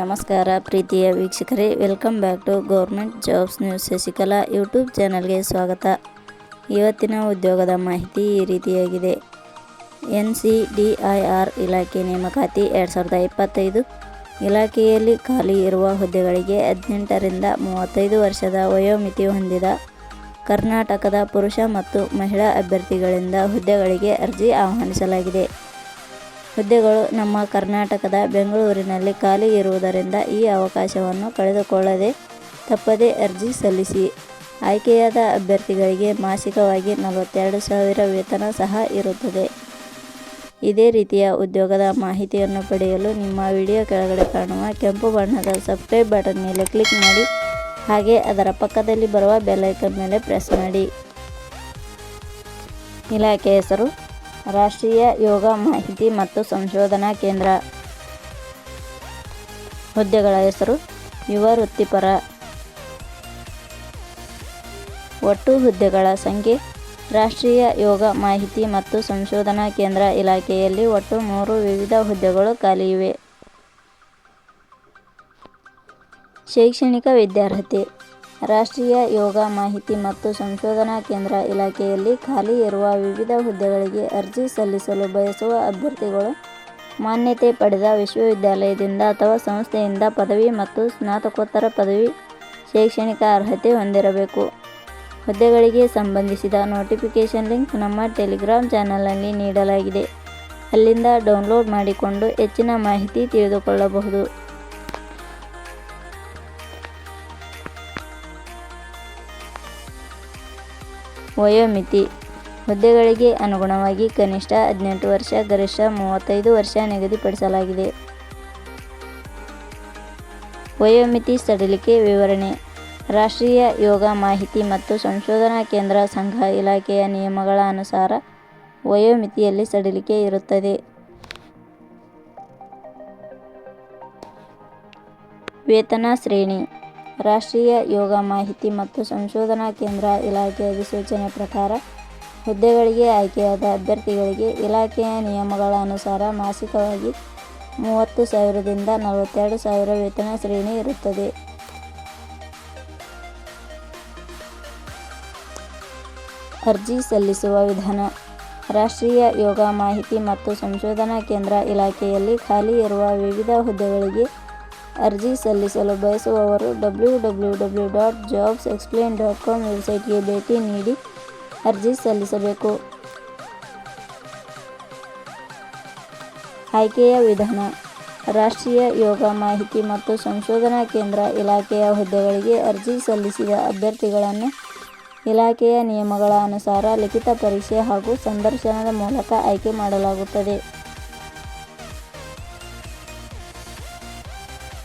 ನಮಸ್ಕಾರ ಪ್ರೀತಿಯ ವೀಕ್ಷಕರೇ, welcome back to government jobs news Shashikala YouTube ಚಾನಲ್ಗೆ ಸ್ವಾಗತ. ಇವತ್ತಿನ ಉದ್ಯೋಗದ ಮಾಹಿತಿ ಈ ರೀತಿಯಾಗಿದೆ. N C D I R ಇಲಾಖೆ ನೇಮಕಾತಿ ಎರಡು ಸಾವಿರದ ಇಪ್ಪತ್ತೈದು ಇಲಾಖೆಯಲ್ಲಿ ಖಾಲಿ ಇರುವ ಹುದ್ದೆಗಳಿಗೆ ಹದಿನೆಂಟರಿಂದ ಮೂವತ್ತೈದು ವರ್ಷದ ವಯೋಮಿತಿ ಹೊಂದಿದ ಕರ್ನಾಟಕದ ಪುರುಷ ಮತ್ತು ಮಹಿಳಾ ಅಭ್ಯರ್ಥಿಗಳಿಂದ ಹುದ್ದೆಗಳಿಗೆ ಅರ್ಜಿ ಆಹ್ವಾನಿಸಲಾಗಿದೆ. ಹುದ್ದೆಗಳು ನಮ್ಮ ಕರ್ನಾಟಕದ ಬೆಂಗಳೂರಿನಲ್ಲಿ ಖಾಲಿ ಇರುವುದರಿಂದ ಈ ಅವಕಾಶವನ್ನು ಕಳೆದುಕೊಳ್ಳದೆ ತಪ್ಪದೇ ಅರ್ಜಿ ಸಲ್ಲಿಸಿ. ಆಯ್ಕೆಯಾದ ಅಭ್ಯರ್ಥಿಗಳಿಗೆ ಮಾಸಿಕವಾಗಿ ನಲವತ್ತೆರಡು ಸಾವಿರ ವೇತನ ಸಹ ಇರುತ್ತದೆ. ಇದೇ ರೀತಿಯ ಉದ್ಯೋಗದ ಮಾಹಿತಿಯನ್ನು ಪಡೆಯಲು ನಿಮ್ಮ ವಿಡಿಯೋ ಕೆಳಗಡೆ ಕಾಣುವ ಕೆಂಪು ಬಣ್ಣದ ಸಬ್ಸ್ಕ್ರೈಬ್ ಬಟನ್ ಮೇಲೆ ಕ್ಲಿಕ್ ಮಾಡಿ, ಹಾಗೆ ಅದರ ಪಕ್ಕದಲ್ಲಿ ಬರುವ ಬೆಲ್ಲೈಕನ್ ಮೇಲೆ ಪ್ರೆಸ್ ಮಾಡಿ. ಇಲಾಖೆ ಹೆಸರು ರಾಷ್ಟ್ರೀಯ ಯೋಗ ಮಾಹಿತಿ ಮತ್ತು ಸಂಶೋಧನಾ ಕೇಂದ್ರ. ಹುದ್ದೆಗಳ ಹೆಸರು ಯುವ ವೃತ್ತಿಪರ. ಒಟ್ಟು ಹುದ್ದೆಗಳ ಸಂಖ್ಯೆ ರಾಷ್ಟ್ರೀಯ ಯೋಗ ಮಾಹಿತಿ ಮತ್ತು ಸಂಶೋಧನಾ ಕೇಂದ್ರ ಇಲಾಖೆಯಲ್ಲಿ ಒಟ್ಟು ಮೂರು ವಿವಿಧ ಹುದ್ದೆಗಳು ಖಾಲಿ ಇವೆ. ಶೈಕ್ಷಣಿಕ ವಿದ್ಯಾರ್ಹತೆ ರಾಷ್ಟ್ರೀಯ ಯೋಗ ಮಾಹಿತಿ ಮತ್ತು ಸಂಶೋಧನಾ ಕೇಂದ್ರ ಇಲಾಖೆಯಲ್ಲಿ ಖಾಲಿ ಇರುವ ವಿವಿಧ ಹುದ್ದೆಗಳಿಗೆ ಅರ್ಜಿ ಸಲ್ಲಿಸಲು ಬಯಸುವ ಅಭ್ಯರ್ಥಿಗಳು ಮಾನ್ಯತೆ ಪಡೆದ ವಿಶ್ವವಿದ್ಯಾಲಯದಿಂದ ಅಥವಾ ಸಂಸ್ಥೆಯಿಂದ ಪದವಿ ಮತ್ತು ಸ್ನಾತಕೋತ್ತರ ಪದವಿ ಶೈಕ್ಷಣಿಕ ಅರ್ಹತೆ ಹೊಂದಿರಬೇಕು. ಹುದ್ದೆಗಳಿಗೆ ಸಂಬಂಧಿಸಿದ ನೋಟಿಫಿಕೇಷನ್ ಲಿಂಕ್ ನಮ್ಮ ಟೆಲಿಗ್ರಾಮ್ ಚಾನಲ್ನಲ್ಲಿ ನೀಡಲಾಗಿದೆ. ಅಲ್ಲಿಂದ ಡೌನ್ಲೋಡ್ ಮಾಡಿಕೊಂಡು ಹೆಚ್ಚಿನ ಮಾಹಿತಿ ತಿಳಿದುಕೊಳ್ಳಬಹುದು. ವಯೋಮಿತಿ. ಹುದ್ದೆಗಳಿಗೆ ಅನುಗುಣವಾಗಿ ಕನಿಷ್ಠ ಹದಿನೆಂಟು ವರ್ಷ, ಗರಿಷ್ಠ ಮೂವತ್ತೈದು ವರ್ಷ ನಿಗದಿಪಡಿಸಲಾಗಿದೆ. ವಯೋಮಿತಿ ಸಡಿಲಿಕೆ ವಿವರಣೆ. ರಾಷ್ಟ್ರೀಯ ಯೋಗ ಮಾಹಿತಿ ಮತ್ತು ಸಂಶೋಧನಾ ಕೇಂದ್ರ, ಸಂಘ ಇಲಾಖೆಯ ನಿಯಮಗಳ ಅನುಸಾರ ವಯೋಮಿತಿಯಲ್ಲಿ ಸಡಿಲಿಕೆ ಇರುತ್ತದೆ. ವೇತನ ಶ್ರೇಣಿ. ರಾಷ್ಟ್ರೀಯ ಯೋಗ ಮಾಹಿತಿ ಮತ್ತು ಸಂಶೋಧನಾ ಕೇಂದ್ರ ಇಲಾಖೆ ಅಧಿಸೂಚನೆ ಪ್ರಕಾರ, ಹುದ್ದೆಗಳಿಗೆ ಆಯ್ಕೆಯಾದ ಅಭ್ಯರ್ಥಿಗಳಿಗೆ ಇಲಾಖೆಯ ನಿಯಮಗಳ ಅನುಸಾರ ಮಾಸಿಕವಾಗಿ ಮೂವತ್ತು ಸಾವಿರದಿಂದ ನಲವತ್ತೆರಡು ಸಾವಿರ ವೇತನ ಶ್ರೇಣಿ ಇರುತ್ತದೆ. ಅರ್ಜಿ ಸಲ್ಲಿಸುವ ವಿಧಾನ. ರಾಷ್ಟ್ರೀಯ ಯೋಗ ಮಾಹಿತಿ ಮತ್ತು ಸಂಶೋಧನಾ ಕೇಂದ್ರ ಇಲಾಖೆಯಲ್ಲಿ ಖಾಲಿ ಇರುವ ವಿವಿಧ ಹುದ್ದೆಗಳಿಗೆ ಅರ್ಜಿ ಸಲ್ಲಿಸಲು ಬಯಸುವವರು W W W dot jobs explain dot com ವೆಬ್ಸೈಟ್ಗೆ ಭೇಟಿ ನೀಡಿ ಅರ್ಜಿ ಸಲ್ಲಿಸಬೇಕು. ಆಯ್ಕೆಯ ವಿಧಾನ, ರಾಷ್ಟ್ರೀಯ ಯೋಗ ಮಾಹಿತಿ ಮತ್ತು ಸಂಶೋಧನಾ ಕೇಂದ್ರ ಇಲಾಖೆಯ ಹುದ್ದೆಗಳಿಗೆ ಅರ್ಜಿ ಸಲ್ಲಿಸಿದ ಅಭ್ಯರ್ಥಿಗಳನ್ನು ಇಲಾಖೆಯ ನಿಯಮಗಳ ಅನುಸಾರ ಲಿಖಿತ ಪರೀಕ್ಷೆ ಹಾಗೂ ಸಂದರ್ಶನದ ಮೂಲಕ ಆಯ್ಕೆ ಮಾಡಲಾಗುತ್ತದೆ.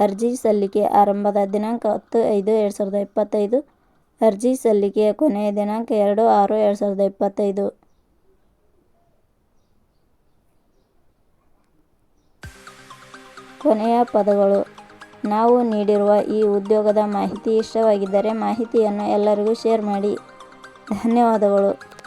ಅರ್ಜಿ ಸಲ್ಲಿಕೆ ಆರಂಭದ ದಿನಾಂಕ ಹತ್ತು ಐದು ಎರಡು ಸಾವಿರದ ಇಪ್ಪತ್ತೈದು. ಅರ್ಜಿ ಸಲ್ಲಿಕೆಯ ಕೊನೆಯ ದಿನಾಂಕ ಎರಡು ಆರು ಎರಡು ಸಾವಿರದ ಇಪ್ಪತ್ತೈದು. ಕೊನೆಯ ಪದಗಳು. ನಾವು ನೀಡಿರುವ ಈ ಉದ್ಯೋಗದ ಮಾಹಿತಿ ಇಷ್ಟವಾಗಿದ್ದರೆ ಮಾಹಿತಿಯನ್ನು ಎಲ್ಲರಿಗೂ ಶೇರ್ ಮಾಡಿ. ಧನ್ಯವಾದಗಳು.